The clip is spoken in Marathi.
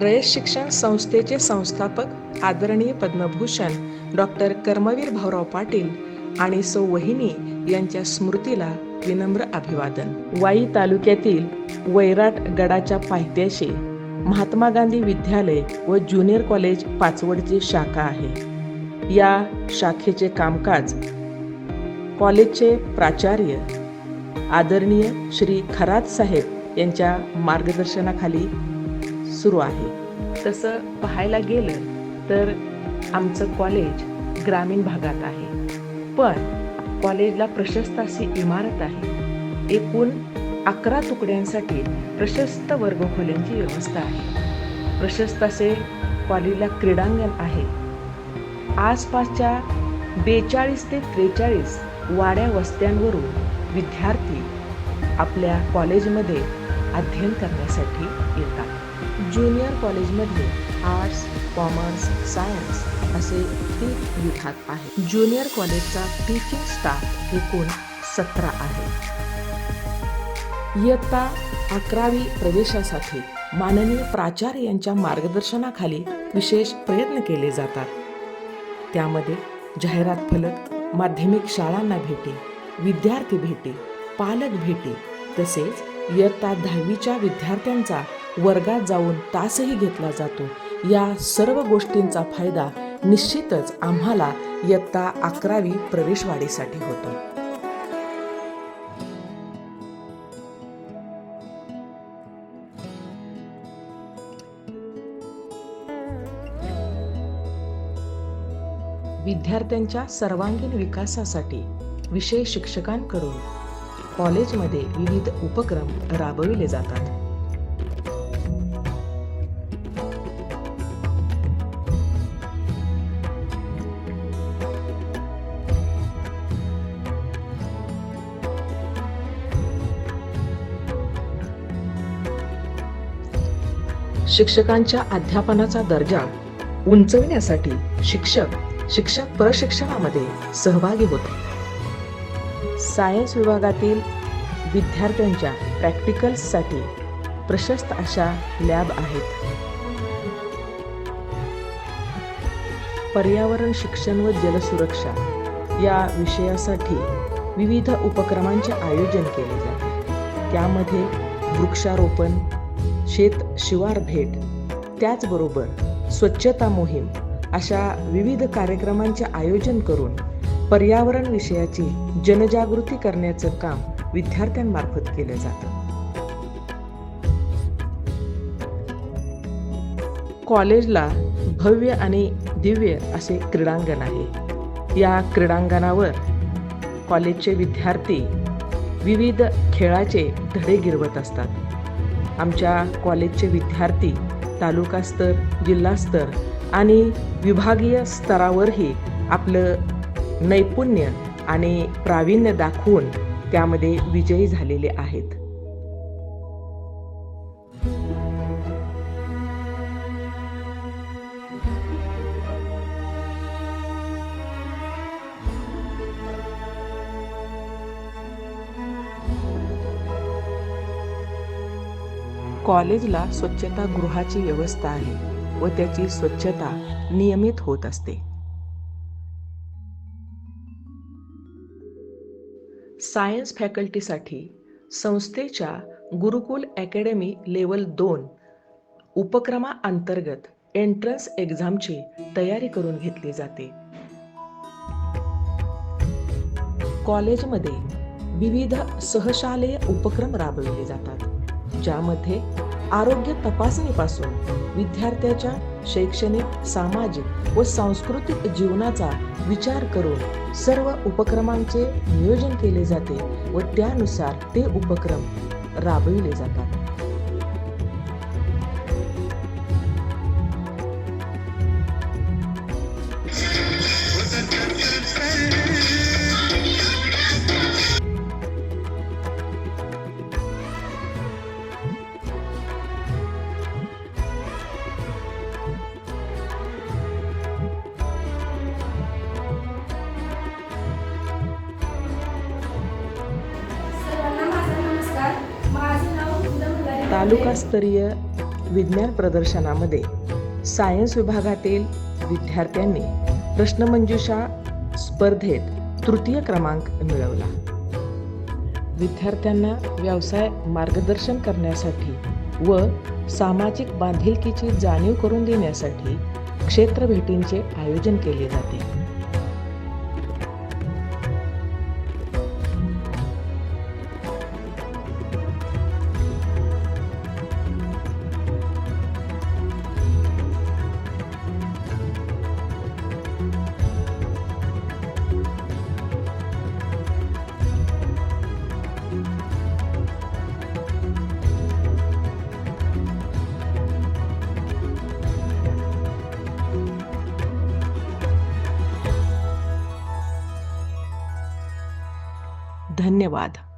रयत शिक्षण संस्थेचे संस्थापक आदरणीय पद्मभूषण डॉक्टर कर्मवीर भाऊराव पाटील आणि सौ वहिनी यांच्या स्मृतीला विनम्र अभिवादन. वाई तालुक्यातील वैराट गडाच्या पायथ्याशी महात्मा गांधी विद्यालय व ज्युनियर कॉलेज पाचवडची शाखा आहे. या शाखेचे कामकाज कॉलेजचे प्राचार्य आदरणीय श्री खरात साहेब यांच्या मार्गदर्शनाखाली सुरू आहे. तसं पाहायला गेलं तर आमचं कॉलेज ग्रामीण भागात आहे. पण कॉलेजला प्रशस्त अशी इमारत आहे. एकूण अकरा तुकड्यांसाठी प्रशस्त वर्गखोल्यांची व्यवस्था आहे. प्रशस्त असे कॉलेजला क्रीडांगण आहे. आसपासच्या बेचाळीस ते त्रेचाळीस वाड्या वस्त्यांवरून विद्यार्थी आपल्या कॉलेजमध्ये अध्ययन करण्यासाठी येतात. ज्युनियर कॉलेजमध्ये आर्ट्स कॉमर्स सायन्स असे तीन विभाग आहेत. ज्युनियर कॉलेजचा टीचिंग स्टाफ एकूण सतरा आहे. इयत्ता अकरावी प्रवेशासाठी माननीय प्राचार्य यांच्या मार्गदर्शनाखाली विशेष प्रयत्न केले जातात. त्यामध्ये जाहिरात फलक माध्यमिक शाळांना भेटी विद्यार्थी भेटी पालक भेटी तसेच इयत्ता दहावीच्या विद्यार्थ्यांचा वर्गात जाऊन तासही घेतला जातो. या सर्व गोष्टींचा फायदा निश्चितच आम्हाला इयत्ता अकरावी प्रवेशवाढीसाठी होतो. विद्यार्थ्यांच्या सर्वांगीण विकासासाठी विषय शिक्षकांकडून कॉलेजमध्ये विविध उपक्रम राबविले जातात. शिक्षकांच्या अध्यापनाचा दर्जा उंचविण्यासाठी शिक्षक शिक्षक प्रशिक्षणामध्ये सहभागी होते. सायन्स विभागातील विद्यार्थ्यांच्या प्रॅक्टिकल्ससाठी प्रशस्त अशा लॅब आहेत. पर्यावरण शिक्षण व जलसुरक्षा या विषयासाठी विविध उपक्रमांचे आयोजन केले जाते. त्यामध्ये वृक्षारोपण शेत शिवार भेट. त्याचबरोबर स्वच्छता मोहीम अशा विविध कार्यक्रमांचे आयोजन करून पर्यावरण विषयाची जनजागृती करण्याचं काम विद्यार्थ्यांमार्फत केलं जातं. कॉलेजला भव्य आणि दिव्य असे क्रीडांगण आहे. या क्रीडांगणावर कॉलेजचे विद्यार्थी विविध खेळाचे धडे गिरवत असतात. आमच्या कॉलेजचे विद्यार्थी तालुकास्तर जिल्हास्तर आणि विभागीय स्तरावरही आपलं नैपुण्य आणि प्रावीण्य दाखवून त्यामध्ये विजयी झालेले आहेत. कॉलेजला स्वच्छतागृहाची व्यवस्था आहे व त्याची स्वच्छता नियमित होत असते. सायन्स फॅकल्टीसाठी संस्थेच्या गुरुकुल अकॅडमी लेवल दोन उपक्रमाअंतर्गत एंट्रन्स एक्झामची तयारी करून घेतली जाते. कॉलेजमध्ये विविध सहशालेय उपक्रम राबविले जातात. ज्यामध्ये आरोग्य तपासणीपासून विद्यार्थ्याच्या शैक्षणिक सामाजिक व सांस्कृतिक जीवनाचा विचार करून सर्व उपक्रमांचे नियोजन केले जाते व त्यानुसार ते उपक्रम राबविले जातात. तालुकास्तरीय विज्ञान प्रदर्शनामध्ये सायन्स विभागातील विद्यार्थ्यांनी प्रश्नमंजुषा स्पर्धेत तृतीय क्रमांक मिळवला. विद्यार्थ्यांना व्यवसाय मार्गदर्शन करण्यासाठी व सामाजिक बांधिलकीची जाणीव करून देण्यासाठी क्षेत्र भेटींचे आयोजन केले जाते. धन्यवाद.